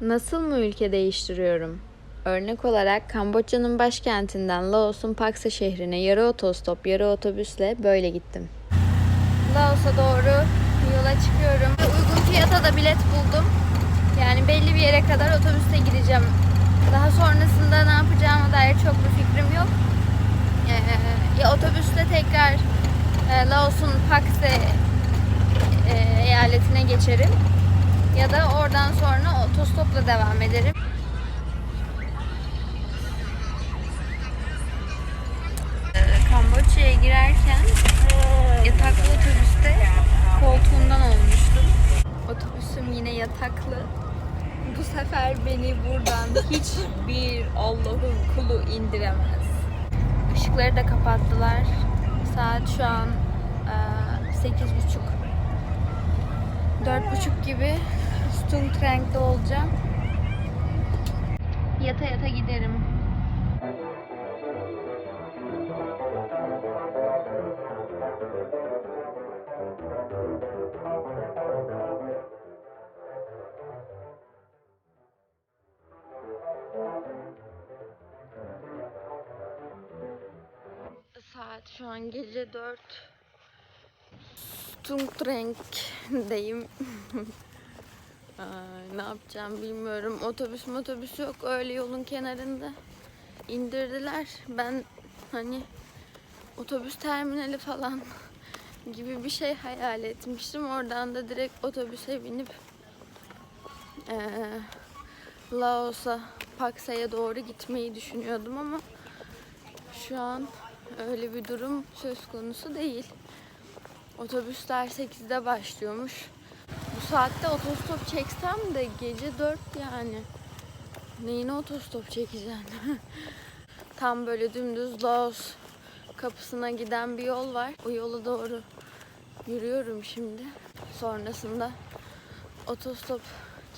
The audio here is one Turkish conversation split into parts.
Nasıl mı ülke değiştiriyorum? Örnek olarak Kamboçya'nın başkentinden Laos'un Paksa şehrine yarı otostop, yarı otobüsle böyle gittim. Laos'a doğru yola çıkıyorum. Uygun fiyata da bilet buldum. Yani belli bir yere kadar otobüste gideceğim. Daha sonrasında ne yapacağıma dair çok bir fikrim yok. Ee, ya otobüste tekrar e, Laos'un Pakse e, eyaletine geçerim ya da oradan sonra otostopla devam ederim. Ee, Kamboçya'ya girerken yataklı otobüste koltuğundan olmuştum. Otobüsüm yine yataklı. Bu sefer beni buradan hiçbir Allah'ın kulu indiremez. Işıkları da kapattılar. Saat şu an eee, sekiz buçuk. Dört buçuk gibi Stungtreng'de olacağım. Yata yata giderim. Saat şu an gece 4. Stungtreng'deyim. Ay, ne yapacağım bilmiyorum. Otobüs otobüs yok öyle yolun kenarında. İndirdiler. Ben hani otobüs terminali falan gibi bir şey hayal etmiştim. Oradan da direkt otobüse binip eee, Laos'a, Paksa'ya doğru gitmeyi düşünüyordum ama şu an öyle bir durum söz konusu değil. Otobüsler 8'de başlıyormuş. Saatte otostop çeksem de gece 4 yani. Neyine otostop çekeceğim? Tam böyle dümdüz Laos kapısına giden bir yol var. O yola doğru yürüyorum şimdi. Sonrasında otostop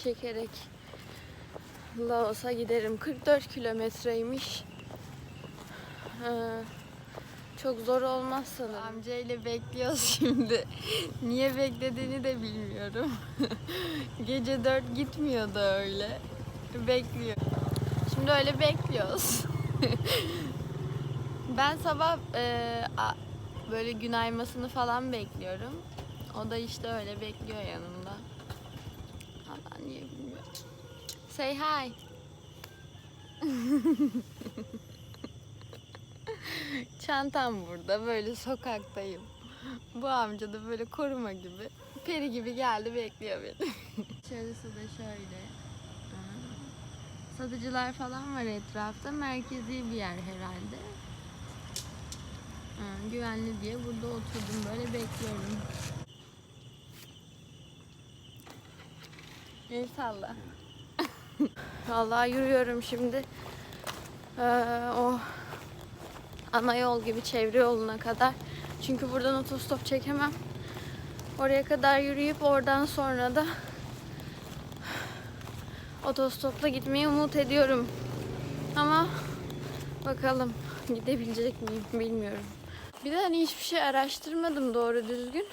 çekerek Laos'a giderim. 44 kilometreymiş. Ee, çok zor olmaz sanırım. Amcayla bekliyoruz şimdi. Niye beklediğini de bilmiyorum. Gece 4 gitmiyordu öyle. Bekliyor. Şimdi öyle bekliyoruz. ben sabah e, a- böyle gün aymasını falan bekliyorum. O da işte öyle bekliyor yanımda. Allah niye bilmiyorum. Say hi. Çantam burada. Böyle sokaktayım. Bu amca da böyle koruma gibi. Peri gibi geldi bekliyor beni. Dışarısı da şöyle. Satıcılar falan var etrafta. Merkezi bir yer herhalde. Güvenli diye burada oturdum. Böyle bekliyorum. El salla. Vallahi yürüyorum şimdi. Ee, o ana yol gibi çevre yoluna kadar. Çünkü buradan otostop çekemem. Oraya kadar yürüyüp oradan sonra da otostopla gitmeyi umut ediyorum. Ama bakalım gidebilecek miyim bilmiyorum. Bir de hani hiçbir şey araştırmadım doğru düzgün.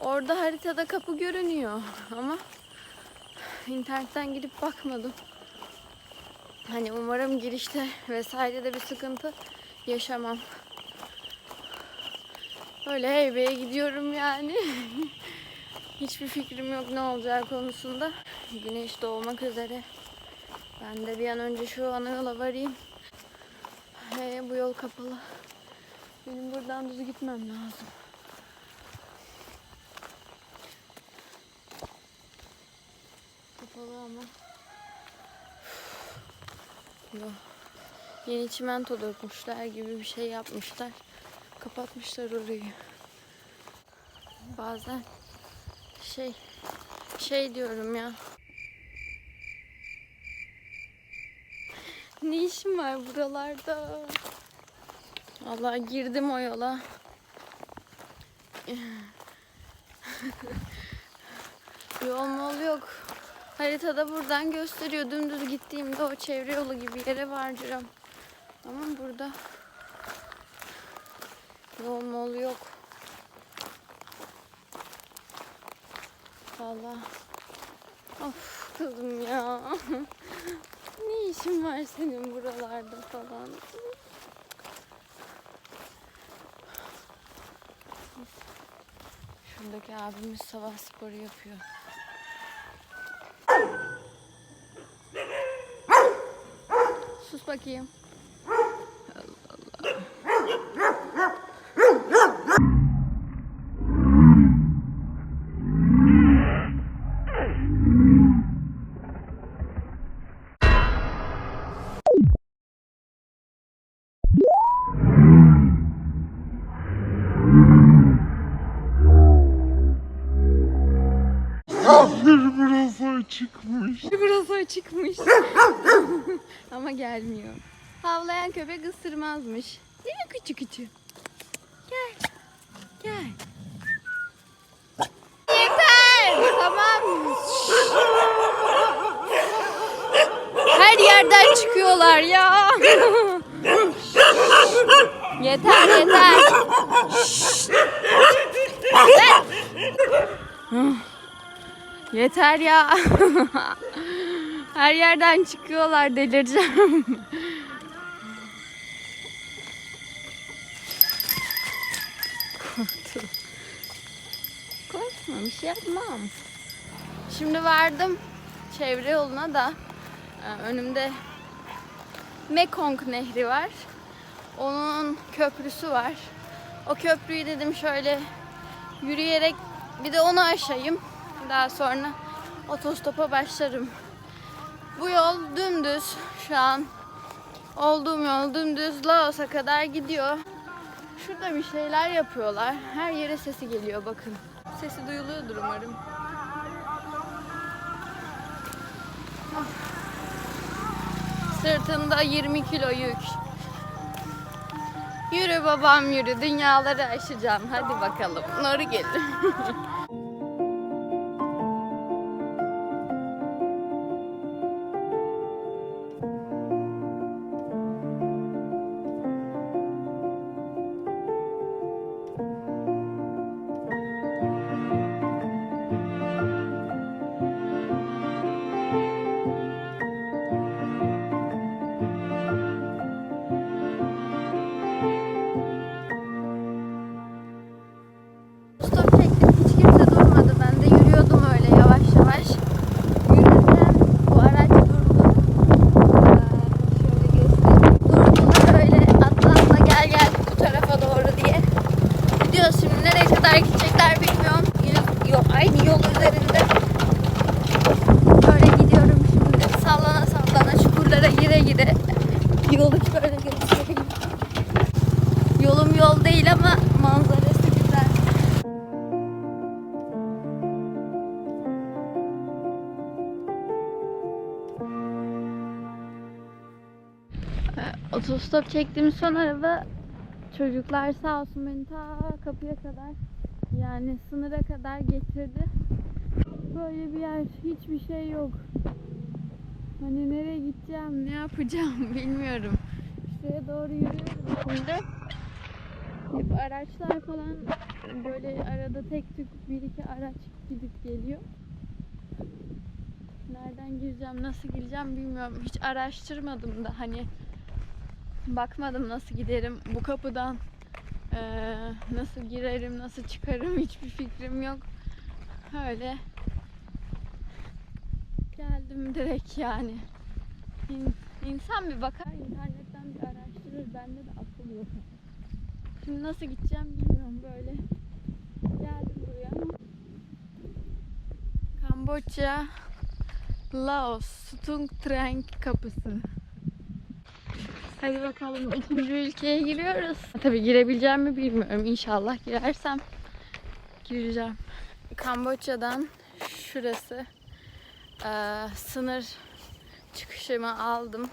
Orada haritada kapı görünüyor ama internetten gidip bakmadım. Hani umarım girişte vesairede bir sıkıntı yaşamam. Öyle heybeye gidiyorum yani. Hiçbir fikrim yok ne olacağı konusunda. Güneş doğmak üzere. Ben de bir an önce şu ana yola varayım. He, bu yol kapalı. Benim buradan düz gitmem lazım. Kapalı ama. Yok. Yeni çimento dökmüşler gibi bir şey yapmışlar. Kapatmışlar orayı. Bazen şey şey diyorum ya. Ne işim var buralarda? Allah girdim o yola. Yol mol yok. Haritada buradan gösteriyor. Dümdüz gittiğimde o çevre yolu gibi yere varacağım. Ama burada yol mol yok. Valla. Of kızım ya. var senin buralarda falan? Şuradaki abimiz sabah sporu yapıyor. Sus bakayım. Açıkmış. Burası açıkmış. Ama gelmiyor. Havlayan köpek ısırmazmış. Değil mi küçük küçük? Gel. Gel. Yeter. Tamam. Her yerden çıkıyorlar ya. yeter yeter. Yeter. Ya. Her yerden çıkıyorlar delireceğim. Korktum. Korkma bir şey yapmam. Şimdi vardım çevre yoluna da e, önümde Mekong Nehri var. Onun köprüsü var. O köprüyü dedim şöyle yürüyerek bir de onu aşayım. Daha sonra otostopa başlarım. Bu yol dümdüz şu an. Olduğum yol dümdüz Laos'a kadar gidiyor. Şurada bir şeyler yapıyorlar. Her yere sesi geliyor bakın. Sesi duyuluyordur umarım. Sırtında 20 kilo yük. Yürü babam yürü dünyaları aşacağım. Hadi bakalım. Nuri gelir. Yolu şöyle göstereyim. Yolum yol değil ama manzarası güzel. Ee, Otostop çektiğim son araba çocuklar sağ olsun beni ta kapıya kadar yani sınıra kadar getirdi. Böyle bir yer hiçbir şey yok. Hani nereye gideceğim, ne yapacağım bilmiyorum. Şuraya doğru yürüyorum şimdi. Hep araçlar falan böyle arada tek tük bir iki araç gidip geliyor. Nereden gireceğim, nasıl gireceğim bilmiyorum. Hiç araştırmadım da hani bakmadım nasıl giderim bu kapıdan eee, nasıl girerim, nasıl çıkarım hiçbir fikrim yok. Öyle geldim direkt yani. İn- İnsan bir bakar internetten bir araştırır. Bende de akıl yok. Şimdi nasıl gideceğim bilmiyorum böyle. Geldim buraya. Kamboçya, Laos, Stung Treng kapısı. Hadi bakalım üçüncü ülkeye giriyoruz. Tabii girebileceğim mi bilmiyorum. İnşallah girersem gireceğim. Kamboçya'dan şurası eee, sınır çıkışımı aldım.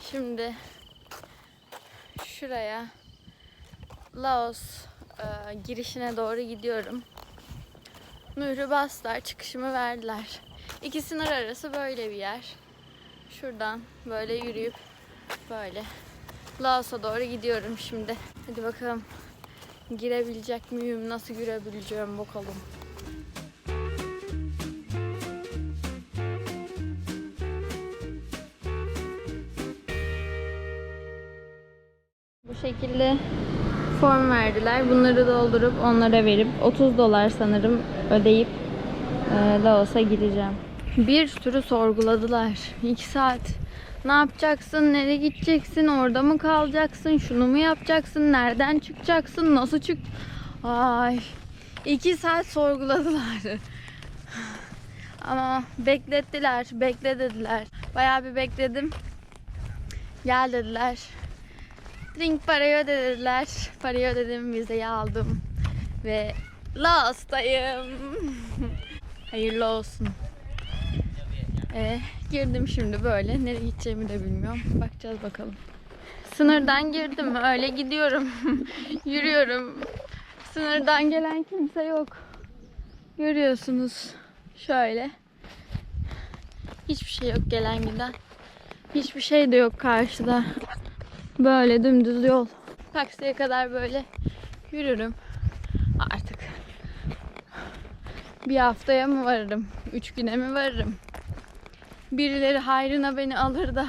Şimdi şuraya Laos eee, girişine doğru gidiyorum. Mührü bastılar, çıkışımı verdiler. İki sınır arası böyle bir yer. Şuradan böyle yürüyüp böyle Laos'a doğru gidiyorum şimdi. Hadi bakalım girebilecek miyim, nasıl girebileceğim bakalım. Bu şekilde form verdiler. Bunları doldurup onlara verip 30 dolar sanırım ödeyip e, Laos'a gideceğim. Bir sürü sorguladılar. 2 saat. Ne yapacaksın? Nereye gideceksin? Orada mı kalacaksın? Şunu mu yapacaksın? Nereden çıkacaksın? Nasıl çık? Ay. 2 saat sorguladılar. Ama beklettiler. Bekle dediler. Bayağı bir bekledim. Gel dediler. Drink parayı öde dediler. Parayı ödedim, vizeyi aldım. Ve Laos'tayım. Hayırlı olsun. Ee, girdim şimdi böyle. Nereye gideceğimi de bilmiyorum. Bakacağız bakalım. Sınırdan girdim. Öyle gidiyorum. Yürüyorum. Sınırdan gelen kimse yok. Görüyorsunuz. Şöyle. Hiçbir şey yok gelen giden. Hiçbir şey de yok karşıda. Böyle dümdüz yol. Taksiye kadar böyle yürürüm. Artık. Bir haftaya mı varırım? Üç güne mi varırım? Birileri hayrına beni alır da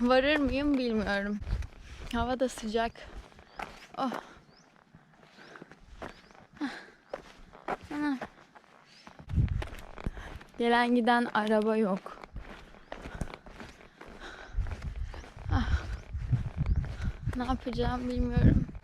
varır mıyım bilmiyorum. Hava da sıcak. Oh. Gelen giden araba yok. Ah. Ne yapacağım bilmiyorum.